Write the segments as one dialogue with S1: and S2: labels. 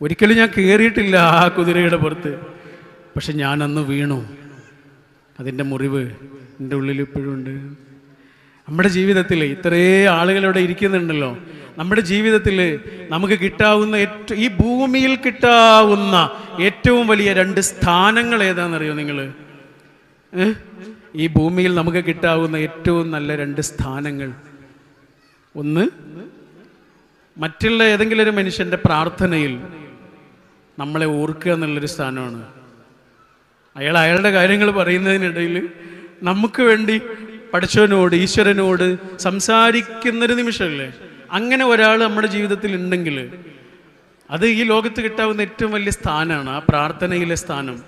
S1: ഒരിക്കലും ഞാൻ കയറിയിട്ടില്ല ആ കുതിരയുടെ പുറത്ത്. പക്ഷെ ഞാൻ അന്ന് വീണു. അതിന്റെ മുറിവ് എന്റെ ഉള്ളിൽ ഇപ്പോഴും ഉണ്ട്. നമ്മുടെ ജീവിതത്തിൽ ഇത്രേ ആളുകളിവിടെ ഇരിക്കുന്നുണ്ടല്ലോ. നമ്മുടെ ജീവിതത്തിൽ നമുക്ക് കിട്ടാവുന്ന ഏറ്റവും ഈ ഭൂമിയിൽ കിട്ടാവുന്ന ഏറ്റവും വലിയ രണ്ട് സ്ഥാനങ്ങൾ ഏതാണെന്നറിയോ നിങ്ങൾ? ഈ ഭൂമിയിൽ നമുക്ക് കിട്ടാവുന്ന ഏറ്റവും നല്ല രണ്ട് സ്ഥാനങ്ങൾ. ഒന്ന് മറ്റുള്ള ഏതെങ്കിലും ഒരു മനുഷ്യന്റെ പ്രാർത്ഥനയിൽ നമ്മളെ ഓർക്കുക എന്നുള്ളൊരു സ്ഥാനമാണ്. അയാൾ അയാളുടെ കാര്യങ്ങൾ പറയുന്നതിനിടയിൽ നമുക്ക് വേണ്ടി പഠിച്ചവനോട് ഈശ്വരനോട് സംസാരിക്കുന്നൊരു നിമിഷമല്ലേ? അങ്ങനെ ഒരാൾ നമ്മുടെ ജീവിതത്തിൽ ഉണ്ടെങ്കിൽ അത് ഈ ലോകത്ത് കിട്ടാവുന്ന ഏറ്റവും വലിയ സ്ഥാനമാണ് ആ പ്രാർത്ഥനയിലെ സ്ഥാനം.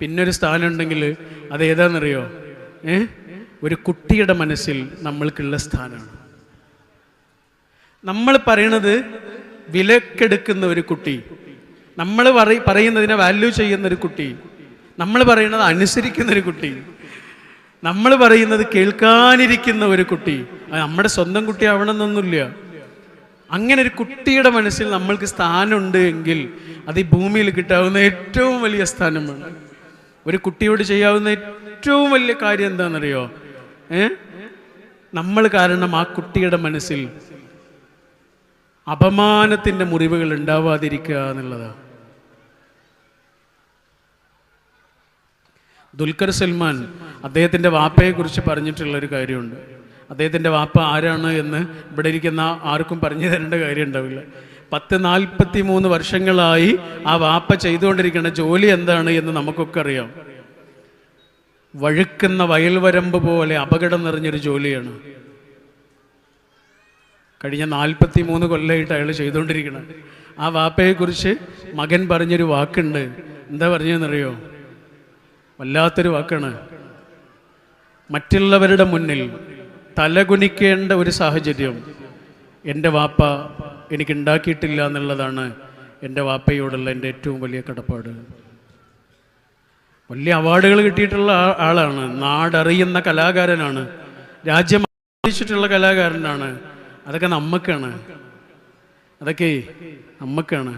S1: പിന്നെ ഒരു സ്ഥാനം ഉണ്ടെങ്കിൽ അത് ഏതാണെന്നറിയോ? ഏ? ഒരു കുട്ടിയുടെ മനസ്സിൽ നമ്മൾക്കുള്ള സ്ഥാനമാണ്. നമ്മൾ പറയണത് വിലക്കെടുക്കുന്ന ഒരു കുട്ടി. നമ്മൾ പറ- പറയുന്നതിനെ വാല്യൂ ചെയ്യുന്ന ഒരു കുട്ടി. നമ്മൾ പറയുന്നത് അനുസരിക്കുന്ന ഒരു കുട്ടി. നമ്മൾ പറയുന്നത് കേൾക്കാനിരിക്കുന്ന ഒരു കുട്ടി. നമ്മുടെ സ്വന്തം കുട്ടി ആവണമെന്നൊന്നുമില്ല അങ്ങനെ ഒരു കുട്ടിയുടെ മനസ്സിൽ നമ്മൾക്ക് സ്ഥാനമുണ്ട് എങ്കിൽ അത് ഈ ഭൂമിയിൽ കിട്ടാവുന്ന ഏറ്റവും വലിയ സ്ഥാനമാണ്. ഒരു കുട്ടിയോട് ചെയ്യാവുന്ന ഏറ്റവും വലിയ കാര്യം എന്താണെന്നറിയോ? ഏ? നമ്മൾ കാരണം ആ കുട്ടിയുടെ മനസ്സിൽ അപമാനത്തിന്റെ മുറിവുകൾ ഉണ്ടാവാതിരിക്കുക എന്നുള്ളതാണ്. ദുൽഖർ സൽമാൻ അദ്ദേഹത്തിന്റെ വാപ്പയെക്കുറിച്ച് പറഞ്ഞിട്ടുള്ള ഒരു കാര്യമുണ്ട്. അദ്ദേഹത്തിന്റെ വാപ്പ ആരാണ് എന്ന് ഇവിടെ ഇരിക്കുന്ന ആർക്കും പറഞ്ഞു തരേണ്ട കാര്യം ഉണ്ടാവില്ല. പത്ത് നാൽപ്പത്തി മൂന്ന് വർഷങ്ങളായി ആ വാപ്പ ചെയ്തുകൊണ്ടിരിക്കുന്ന ജോലി എന്താണ് എന്ന് നമുക്കൊക്കെ അറിയാം. വഴുക്കുന്ന വയൽവരമ്പ് പോലെ അപകടം നിറഞ്ഞൊരു ജോലിയാണ്. കഴിഞ്ഞ നാൽപ്പത്തി മൂന്ന് കൊല്ലമായിട്ട് അയാൾ ചെയ്തുകൊണ്ടിരിക്കണം ആ വാപ്പയെക്കുറിച്ച് മകൻ പറഞ്ഞൊരു വാക്കുണ്ട്. എന്താ പറഞ്ഞതെന്നറിയോ? വല്ലാത്തൊരു വാക്കാണ്. മറ്റുള്ളവരുടെ മുന്നിൽ തലകുനിക്കേണ്ട ഒരു സാഹചര്യം എന്റെ വാപ്പ എനിക്ക് ഉണ്ടാക്കിയിട്ടില്ല എന്നുള്ളതാണ് എന്റെ വാപ്പയോടുള്ള എന്റെ ഏറ്റവും വലിയ കടപ്പാട്. വലിയ അവാർഡുകൾ കിട്ടിയിട്ടുള്ള ആളാണ്. നാടറിയുന്ന കലാകാരനാണ്. രാജ്യം അറിയിച്ചിട്ടുള്ള കലാകാരനാണ്. അതൊക്കെ നമ്മക്കാണ്. അതൊക്കെ നമ്മക്കാണ്.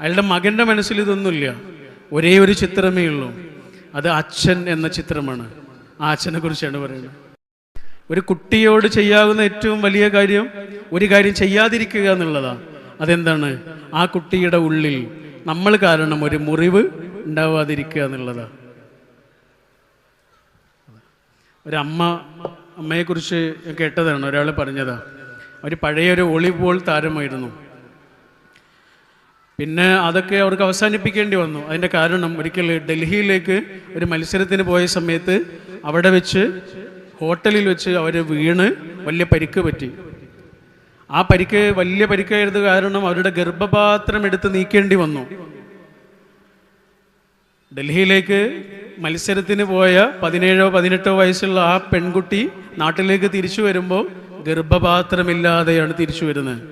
S1: അയാളുടെ മകന്റെ മനസ്സിൽ ഇതൊന്നുമില്ല. ഒരേ ഒരു ചിത്രമേ ഉള്ളൂ. അത് അച്ഛൻ എന്ന ചിത്രമാണ്. ആ അച്ഛനെ കുറിച്ചാണ് പറയുന്നത്. ഒരു കുട്ടിയോട് ചെയ്യാവുന്ന ഏറ്റവും വലിയ കാര്യം ഒരു കാര്യം ചെയ്യാതിരിക്കുക എന്നുള്ളതാണ് അതെന്താണ്? ആ കുട്ടിയുടെ ഉള്ളിൽ നമ്മൾ കാരണം ഒരു മുറിവ് ഉണ്ടാവാതിരിക്കുക എന്നുള്ളതാണ് ഒരമ്മ അമ്മയെക്കുറിച്ച് കുറിച്ച് കേട്ടതാണ്. ഒരാൾ പറഞ്ഞതാ അവർ പഴയൊരു വോളിബോൾ താരമായിരുന്നു. പിന്നെ അതൊക്കെ അവർക്ക് അവസാനിപ്പിക്കേണ്ടി വന്നു. അതിന്റെ കാരണം ഒരിക്കൽ ഡൽഹിയിലേക്ക് ഒരു മത്സരത്തിന് പോയ സമയത്ത് അവിടെ വെച്ച് ഹോട്ടലിൽ വെച്ച് അവർ വീണ് വലിയ പരിക്ക് പറ്റി. ആ പരിക്ക് വലിയ പരിക്കായത് കാരണം അവരുടെ ഗർഭപാത്രം എടുത്ത് നീക്കേണ്ടി വന്നു. ഡൽഹിയിലേക്ക് മത്സരത്തിന് പോയ പതിനേഴോ പതിനെട്ടോ വയസ്സുള്ള ആ പെൺകുട്ടി നാട്ടിലേക്ക് തിരിച്ചു വരുമ്പോൾ ഗർഭപാത്രമില്ലാതെയാണ് തിരിച്ചു വരുന്നത്.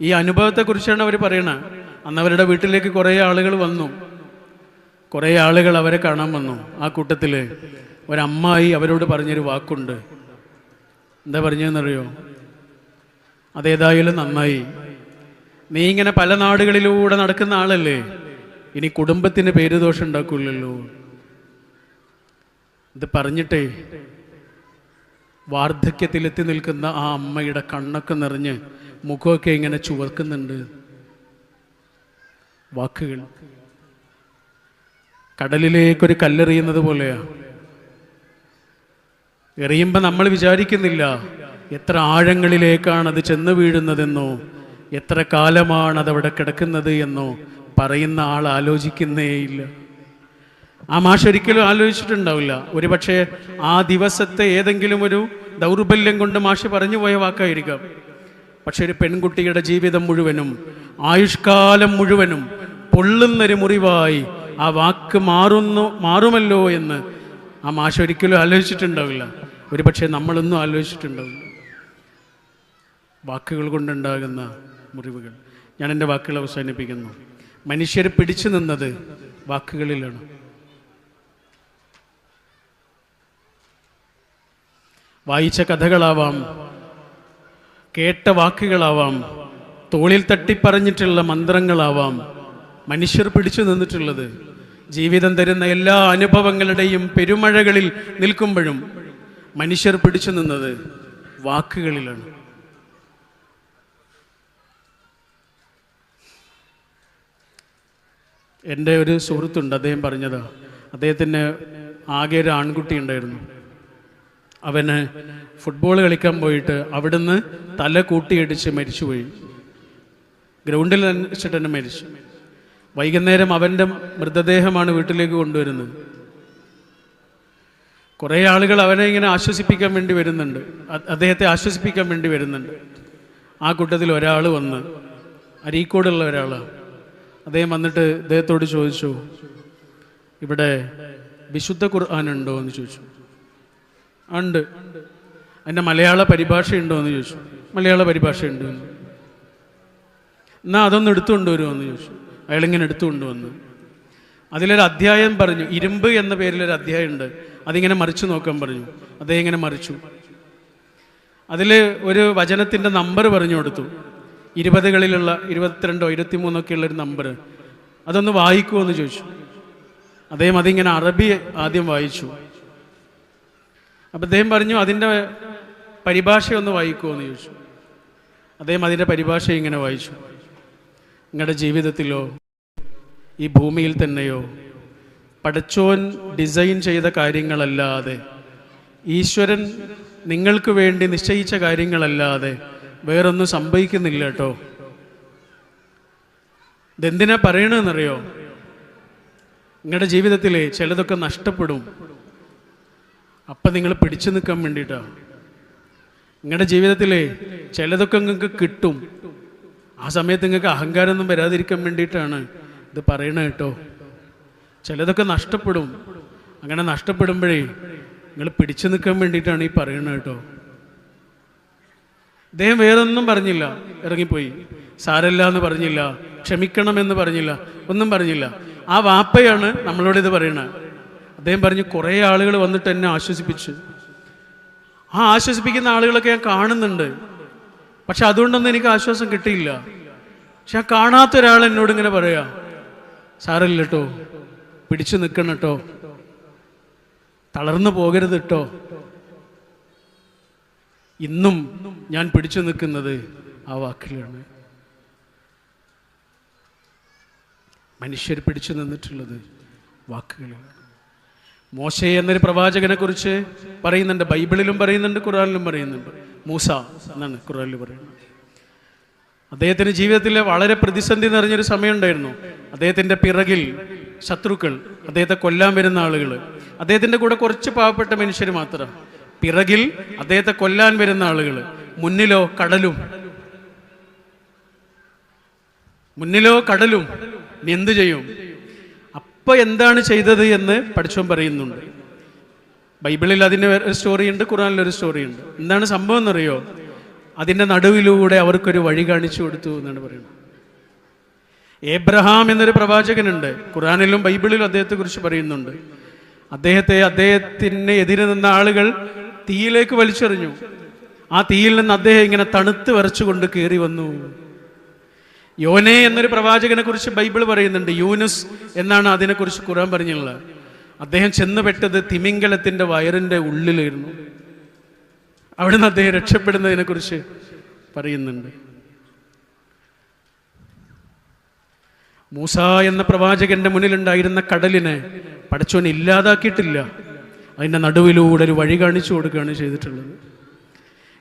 S1: ഈ അനുഭവത്തെക്കുറിച്ചാണ് അവർ പറയണത്. അന്ന് അവരുടെ വീട്ടിലേക്ക് കുറേ ആളുകൾ വന്നു. കുറേ ആളുകൾ അവരെ കാണാൻ വന്നു. ആ കൂട്ടത്തിൽ ഒരമ്മായി അവരോട് പറഞ്ഞൊരു വാക്കുണ്ട്. എന്താ പറഞ്ഞതെന്നറിയോ? അതേതായാലും നന്നായി. നീ ഇങ്ങനെ പല നാടുകളിലൂടെ നടക്കുന്ന ആളല്ലേ? ഇനി കുടുംബത്തിന് പേരുദോഷം ഉണ്ടാക്കില്ലല്ലോ. ഇത് പറഞ്ഞിട്ടേ വാർദ്ധക്യത്തിലെത്തി നിൽക്കുന്ന ആ അമ്മയുടെ കണ്ണൊക്കെ നിറഞ്ഞ് മുഖമൊക്കെ ഇങ്ങനെ ചുവർക്കുന്നുണ്ട്. വാക്കുകൾ. കടലിലേക്കൊരു കല്ലെറിയുന്നത് പോലെയാ. എറിയുമ്പോൾ നമ്മൾ വിചാരിക്കുന്നില്ല എത്ര ആഴങ്ങളിലേക്കാണ് അത് ചെന്ന് വീഴുന്നതെന്നോ എത്ര കാലമാണ് അതവിടെ കിടക്കുന്നത് എന്നോ പറയുന്ന ആൾ ആലോചിക്കുന്നേയില്ല. ആ മാഷ് ഒരിക്കലും ആലോചിച്ചിട്ടുണ്ടാവില്ല. ഒരുപക്ഷെ ആ ദിവസത്തെ ഏതെങ്കിലും ഒരു ദൗർബല്യം കൊണ്ട് മാഷ് പറഞ്ഞു പോയ വാക്കായിരിക്കാം. പക്ഷെ ഒരു പെൺകുട്ടിയുടെ ജീവിതം മുഴുവനും ആയുഷ്കാലം മുഴുവനും പൊള്ളുന്നൊരു മുറിവായി ആ വാക്ക് മാറുന്നു മാറുമല്ലോ എന്ന് ആ മാഷ് ഒരിക്കലും ആലോചിച്ചിട്ടുണ്ടാവില്ല. ഒരുപക്ഷെ നമ്മളൊന്നും ആലോചിച്ചിട്ടുണ്ടാവില്ല. വാക്കുകൾ കൊണ്ടുണ്ടാകുന്ന മുറിവുകൾ. ഞാൻ എന്റെ വാക്കുകൾ അവസാനിപ്പിക്കുന്നു. മനുഷ്യർ പിടിച്ചു നിന്നത് വാക്കുകളിലാണ്. വായിച്ച കഥകളാവാം കേട്ട വാക്കുകളാവാം തോളിൽ തട്ടിപ്പറഞ്ഞിട്ടുള്ള മന്ത്രങ്ങളാവാം മനുഷ്യർ പിടിച്ചു നിന്നിട്ടുള്ളത് ജീവിതം തരുന്ന എല്ലാ അനുഭവങ്ങളുടെയും പെരുമഴകളിൽ നിൽക്കുമ്പോഴും മനുഷ്യർ പിടിച്ചു നിന്നത് വാക്കുകളിലാണ്. എന്റെ ഒരു സുഹൃത്തുണ്ട് അദ്ദേഹം പറഞ്ഞതാ അദ്ദേഹത്തിന് ആകെ ഒരു ആൺകുട്ടി ഉണ്ടായിരുന്നു അവന് ഫുട്ബോൾ കളിക്കാൻ പോയിട്ട് അവിടുന്ന് തല കൂട്ടിയിടിച്ച് മരിച്ചുപോയി. ഗ്രൗണ്ടിൽ വെച്ചിട്ട് തന്നെ മരിച്ചു. വൈകുന്നേരം അവന്റെ മൃതദേഹമാണ് വീട്ടിലേക്ക് കൊണ്ടുവരുന്നത്. കുറേ ആളുകൾ അവനെ ഇങ്ങനെ ആശ്വസിപ്പിക്കാൻ വേണ്ടി വരുന്നുണ്ട്. അദ്ദേഹത്തെ ആശ്വസിപ്പിക്കാൻ വേണ്ടി വരുന്നുണ്ട്. ആ കൂട്ടത്തിൽ ഒരാൾ വന്ന് അരീക്കോടുള്ള ഒരാളാണ് അദ്ദേഹം വന്നിട്ട് അദ്ദേഹത്തോട് ചോദിച്ചു ഇവിടെ വിശുദ്ധ ഖുർആൻ ഉണ്ടോ? എന്ന് ചോദിച്ചു. "ആ, ഉണ്ട്. അതിന്റെ മലയാള പരിഭാഷ ഉണ്ടോ എന്ന് ചോദിച്ചു. മലയാള പരിഭാഷ ഉണ്ട് എന്ന്. എന്നാ അതൊന്ന് എടുത്തു വരുമോ എന്ന് ചോദിച്ചു. അയാളിങ്ങനെ എടുത്തു കൊണ്ടുവന്നു അതിലൊരു അധ്യായം പറഞ്ഞു. ഇരുമ്പ് എന്ന പേരിലൊരു അധ്യായം ഉണ്ട്. അതിങ്ങനെ മറിച്ചു നോക്കാൻ പറഞ്ഞു. അദ്ദേഹം ഇങ്ങനെ മറിച്ചു. അതിൽ ഒരു വചനത്തിന്റെ നമ്പർ പറഞ്ഞു കൊടുത്തു. ഇരുപതുകളിലുള്ള ഇരുപത്തിരണ്ടോ ഇരുപത്തിമൂന്നൊക്കെ ഉള്ളൊരു നമ്പർ അതൊന്ന് വായിക്കുമോ എന്ന് ചോദിച്ചു. അദ്ദേഹം അതിങ്ങനെ അറബി ആദ്യം വായിച്ചു. അദ്ദേഹം പറഞ്ഞു അതിന്റെ പരിഭാഷ ഒന്ന് വായിക്കുമോ എന്ന് ചോദിച്ചു. അദ്ദേഹം അതിന്റെ പരിഭാഷ ഇങ്ങനെ വായിച്ചു. നിങ്ങളുടെ ജീവിതത്തിലോ ഈ ഭൂമിയിൽ തന്നെയോ പടച്ചോൻ ഡിസൈൻ ചെയ്ത കാര്യങ്ങളല്ലാതെ ഈശ്വരൻ നിങ്ങൾക്ക് വേണ്ടി നിശ്ചയിച്ച കാര്യങ്ങളല്ലാതെ വേറൊന്നും സംഭവിക്കുന്നില്ല കേട്ടോ. ഇതെന്തിനാ പറയണമെന്നറിയോ നിങ്ങളുടെ ജീവിതത്തിലെ ചിലതൊക്കെ നഷ്ടപ്പെടും. അപ്പം നിങ്ങൾ പിടിച്ചു നിൽക്കാൻ വേണ്ടിയിട്ടാണ് നിങ്ങളുടെ ജീവിതത്തിലെ ചിലതൊക്കെ നിങ്ങൾക്ക് കിട്ടും. ആ സമയത്ത് നിങ്ങൾക്ക് അഹങ്കാരമൊന്നും വരാതിരിക്കാൻ വേണ്ടിയിട്ടാണ് ഇത് പറയണത് കേട്ടോ. ചിലതൊക്കെ നഷ്ടപ്പെടും. അങ്ങനെ നഷ്ടപ്പെടുമ്പോഴേ നിങ്ങൾ പിടിച്ചു നിൽക്കാൻ വേണ്ടിയിട്ടാണ് ഈ പറയണത് കേട്ടോ. അദ്ദേഹം വേറൊന്നും പറഞ്ഞില്ല. ഇറങ്ങിപ്പോയി. സാരല്ല എന്ന് പറഞ്ഞില്ല. ക്ഷമിക്കണമെന്ന് പറഞ്ഞില്ല. ഒന്നും പറഞ്ഞില്ല. ആ വാപ്പയാണ് നമ്മളോട് ഇത് പറയണത്. അദ്ദേഹം പറഞ്ഞ് കുറേ ആളുകൾ വന്നിട്ട് എന്നെ ആശ്വസിപ്പിച്ചു. ആ ആശ്വസിപ്പിക്കുന്ന ആളുകളൊക്കെ ഞാൻ കാണുന്നുണ്ട്. പക്ഷെ അതുകൊണ്ടൊന്നും എനിക്ക് ആശ്വാസം കിട്ടിയില്ല. പക്ഷെ ആ കാണാത്ത ഒരാൾ എന്നോട് ഇങ്ങനെ പറയാ സാറില്ല കേട്ടോ പിടിച്ചു നിൽക്കണം കേട്ടോ തളർന്നു പോകരുത് കേട്ടോ ഇന്നും ഞാൻ പിടിച്ചു നിൽക്കുന്നത് ആ വാക്കിലാണ്. മനുഷ്യർ പിടിച്ചു നിന്നിട്ടുള്ളത് വാക്കുകളാണ്. മോശ എന്നൊരു പ്രവാചകനെ കുറിച്ച് പറയുന്നുണ്ട് ബൈബിളിലും പറയുന്നുണ്ട് ഖുറാനിലും പറയുന്നുണ്ട്. മൂസ എന്നാണ് ഖുറാനിൽ പറയുന്നത്. അദ്ദേഹത്തിന്റെ ജീവിതത്തിൽ വളരെ പ്രതിസന്ധി നിറഞ്ഞൊരു സമയമുണ്ടായിരുന്നു. അദ്ദേഹത്തിന്റെ പിറകിൽ ശത്രുക്കൾ അദ്ദേഹത്തെ കൊല്ലാൻ വരുന്ന ആളുകൾ. അദ്ദേഹത്തിന്റെ കൂടെ കുറച്ച് പാവപ്പെട്ട മനുഷ്യർ മാത്രം. പിറകിൽ അദ്ദേഹത്തെ കൊല്ലാൻ വരുന്ന ആളുകൾ. മുന്നിലോ കടലും. മുന്നിലോ കടലും. ഇനി എന്തു ചെയ്യും? അപ്പൊ എന്താണ് ചെയ്തത് എന്ന് പഠിച്ചോൻ പറയുന്നുണ്ട്. ബൈബിളിൽ അതിന് ഒരു സ്റ്റോറിയുണ്ട് ഖുറാനിൽ ഒരു സ്റ്റോറിയുണ്ട്. എന്താണ് സംഭവം എന്നറിയോ? അതിന്റെ നടുവിലൂടെ അവർക്കൊരു വഴി കാണിച്ചു കൊടുത്തു എന്നാണ് പറയുന്നത്. ഏബ്രഹാം എന്നൊരു പ്രവാചകനുണ്ട്. ഖുറാനിലും ബൈബിളിലും അദ്ദേഹത്തെക്കുറിച്ച് പറയുന്നുണ്ട്. അദ്ദേഹത്തെ അദ്ദേഹത്തിന് എതിരെ നിന്ന ആളുകൾ തീയിലേക്ക് വലിച്ചെറിഞ്ഞു. ആ തീയിൽ നിന്ന് അദ്ദേഹം ഇങ്ങനെ തണുത്ത് വരച്ചുകൊണ്ട് കയറി വന്നു. യോനെ എന്നൊരു പ്രവാചകനെ കുറിച്ച് ബൈബിൾ പറയുന്നുണ്ട്. യൂനുസ് എന്നാണ് അതിനെക്കുറിച്ച് ഖുറാൻ പറഞ്ഞുള്ളത് അദ്ദേഹം ചെന്നുപെട്ടത് തിമിംഗലത്തിന്റെ വയറിന്റെ ഉള്ളിലായിരുന്നു. അവിടുന്ന് അദ്ദേഹം രക്ഷപ്പെടുന്നതിനെ കുറിച്ച് പറയുന്നുണ്ട്. മൂസ എന്ന പ്രവാചകന്റെ മുന്നിലുണ്ടായിരുന്ന കടലിനെ പടച്ചോൻ ഇല്ലാതാക്കിയിട്ടില്ല. അതിന്റെ നടുവിലൂടെ ഒരു വഴി കാണിച്ചു കൊടുക്കുകയാണ് ചെയ്തിട്ടുള്ളത്.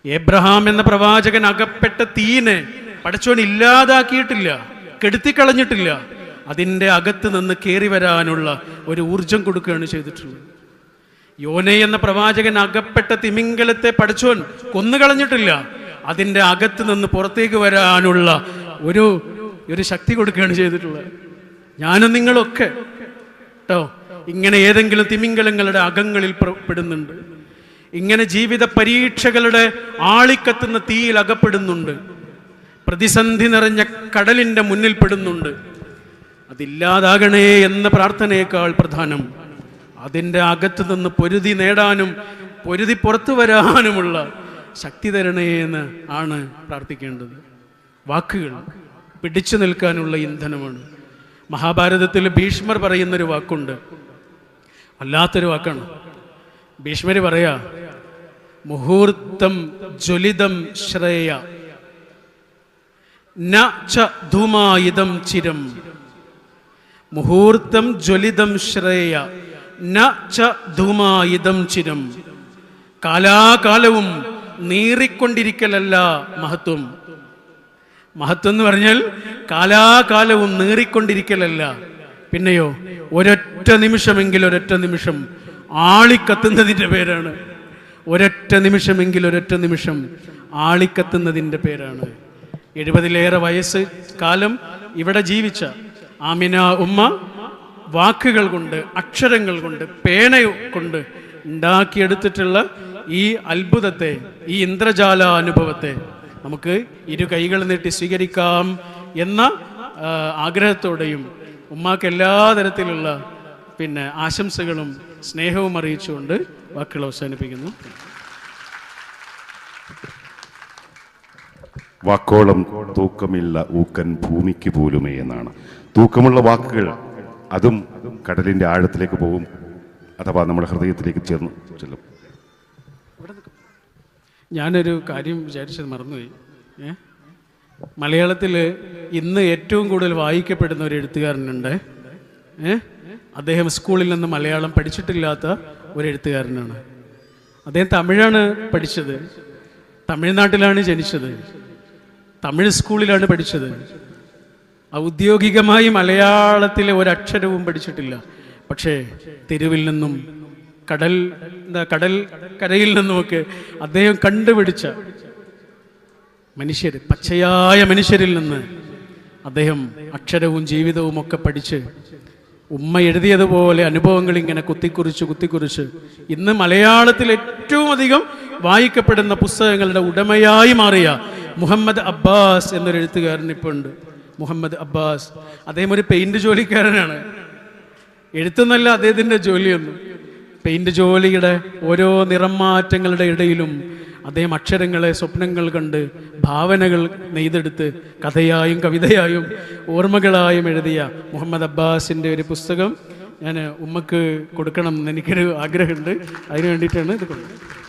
S1: എബ്രഹാം എന്ന പ്രവാചകൻ അകപ്പെട്ട തീനെ പടച്ചോൻ ഇല്ലാതാക്കിയിട്ടില്ല കെടുത്തിക്കളഞ്ഞിട്ടില്ല. അതിന്റെ അകത്ത് നിന്ന് കയറി വരാനുള്ള ഒരു ഊർജം കൊടുക്കുകയാണ് ചെയ്തിട്ടുള്ളത്. യോനെ എന്ന പ്രവാചകൻ അകപ്പെട്ട തിമിംഗലത്തെ പടച്ചോൻ കൊന്നുകളഞ്ഞിട്ടില്ല. അതിന്റെ അകത്ത് നിന്ന് പുറത്തേക്ക് വരാനുള്ള ഒരു ഒരു ശക്തി കൊടുക്കുകയാണ് ചെയ്തിട്ടുള്ളത്. ഞാനും നിങ്ങളൊക്കെ കേട്ടോ ഇങ്ങനെ ഏതെങ്കിലും തിമിംഗലങ്ങളുടെ അകങ്ങളിൽ പെടുന്നുണ്ട്. ഇങ്ങനെ ജീവിത പരീക്ഷകളുടെ ആളിക്കത്തുന്ന തീയിൽ അകപ്പെടുന്നുണ്ട്. പ്രതിസന്ധി നിറഞ്ഞ കടലിന്റെ മുന്നിൽ പെടുന്നുണ്ട്. അതില്ലാതാകണേ എന്ന പ്രാർത്ഥനയേക്കാൾ പ്രധാനം. അതിന്റെ അകത്തു നിന്ന് പൊരുതി നേടാനും പൊരുതി പുറത്തു വരാനുമുള്ള ശക്തി തരണേ എന്ന് ആണ് പ്രാർത്ഥിക്കേണ്ടത്. വാക്കുകൾ പിടിച്ചു നിൽക്കാനുള്ള ഇന്ധനമാണ്. മഹാഭാരതത്തിൽ ഭീഷ്മർ പറയുന്നൊരു വാക്കുണ്ട്. വല്ലാത്തൊരു വാക്കാണ്. ഭീഷ്മര് പറയാ മുഹൂർത്തം ജ്വലിതം ശ്രേയ. ധൂമായുധം ചിരം. മുഹൂർത്തം ജ്വലിതം ശ്രേയ ന ച ധൂമായുധം ചിരം. കാലാകാലവും നീറിക്കൊണ്ടിരിക്കലല്ല മഹത്വം. മഹത്വം എന്ന് പറഞ്ഞാൽ കാലാകാലവും നീറിക്കൊണ്ടിരിക്കലല്ല. പിന്നെയോ ഒരൊറ്റ നിമിഷമെങ്കിൽ ഒരൊറ്റ നിമിഷം. ആളിക്കത്തുന്നതിന്റെ പേരാണ്. ഒരൊറ്റ നിമിഷമെങ്കിൽ ഒരൊറ്റ നിമിഷം ആളിക്കത്തുന്നതിന്റെ പേരാണ്. എഴുപതിലേറെ വയസ്സ് കാലം ഇവിടെ ജീവിച്ച ആമിന ഉമ്മ വാക്കുകൾ കൊണ്ട് അക്ഷരങ്ങൾ കൊണ്ട് പേന കൊണ്ട് ഉണ്ടാക്കിയെടുത്തിട്ടുള്ള ഈ അത്ഭുതത്തെ ഈ ഇന്ദ്രജാല അനുഭവത്തെ നമുക്ക് ഇരു കൈകൾ നീട്ടി സ്വീകരിക്കാം എന്ന ആഗ്രഹത്തോടെയും ഉമ്മാക്ക് എല്ലാ തരത്തിലുള്ള പിന്നെ ആശംസകളും സ്നേഹവും അറിയിച്ചുകൊണ്ട് വാക്കുകൾ അവസാനിപ്പിക്കുന്നു.
S2: വാക്കോളം തൂക്കമില്ല ഊക്കൻ ഭൂമിക്ക് പോലുമേ എന്നാണ്. തൂക്കമുള്ള വാക്കുകൾ അതും കടലിന്റെ ആഴത്തിലേക്ക് പോകും അഥവാ നമ്മുടെ ഹൃദയത്തിലേക്ക് ചേർന്ന് ചെല്ലും.
S1: ഞാനൊരു കാര്യം വിചാരിച്ചത് മറന്നുപോയി. മലയാളത്തിൽ ഇന്ന് ഏറ്റവും കൂടുതൽ വായിക്കപ്പെടുന്ന ഒരു എഴുത്തുകാരനുണ്ട്. ഏ? അദ്ദേഹം സ്കൂളിൽ നിന്ന് മലയാളം പഠിച്ചിട്ടില്ലാത്ത ഒരു എഴുത്തുകാരനാണ്. അദ്ദേഹം തമിഴാണ് പഠിച്ചത്. തമിഴ്നാട്ടിലാണ് ജനിച്ചത്. തമിഴ് സ്കൂളിലാണ് പഠിച്ചത്. ഔദ്യോഗികമായി മലയാളത്തിലെ ഒരക്ഷരവും പഠിച്ചിട്ടില്ല. പക്ഷേ തെരുവിൽ നിന്നും കടൽ എന്താ കടൽ കരയിൽ നിന്നുമൊക്കെ അദ്ദേഹം കണ്ടുപിടിച്ച മനുഷ്യർ പച്ചയായ മനുഷ്യരിൽ നിന്ന് അദ്ദേഹം അക്ഷരവും ജീവിതവും ഒക്കെ പഠിച്ച് ഉമ്മ എഴുതിയതുപോലെ അനുഭവങ്ങൾ ഇങ്ങനെ കുത്തിക്കുറിച്ച് കുത്തിക്കുറിച്ച് ഇന്ന് മലയാളത്തിൽ ഏറ്റവും അധികം വായിക്കപ്പെടുന്ന പുസ്തകങ്ങളുടെ ഉടമയായി മാറിയ മുഹമ്മദ് അബ്ബാസ് എന്നൊരു എഴുത്തുകാരൻ ഇപ്പോൾ ഉണ്ട്. മുഹമ്മദ് അബ്ബാസ്. അദ്ദേഹം ഒരു പെയിന്റ് ജോലിക്കാരനാണ്. എഴുത്തുന്നല്ല അദ്ദേഹത്തിന്റെ ജോലിയൊന്നും. പെയിന്റ് ജോലിയുടെ ഓരോ നിറം മാറ്റങ്ങളുടെ ഇടയിലും അദ്ദേഹം അക്ഷരങ്ങളെ സ്വപ്നങ്ങൾ കണ്ട് ഭാവനകൾ നെയ്തെടുത്ത് കഥയായും കവിതയായും ഓർമ്മകളായും എഴുതിയ മുഹമ്മദ് അബ്ബാസിന്റെ ഒരു പുസ്തകം ഞാൻ ഉമ്മക്ക് കൊടുക്കണം എന്ന് എനിക്കൊരു ആഗ്രഹമുണ്ട്. അതിന് വേണ്ടിയിട്ടാണ് ഇത് കൊടുക്കുന്നത്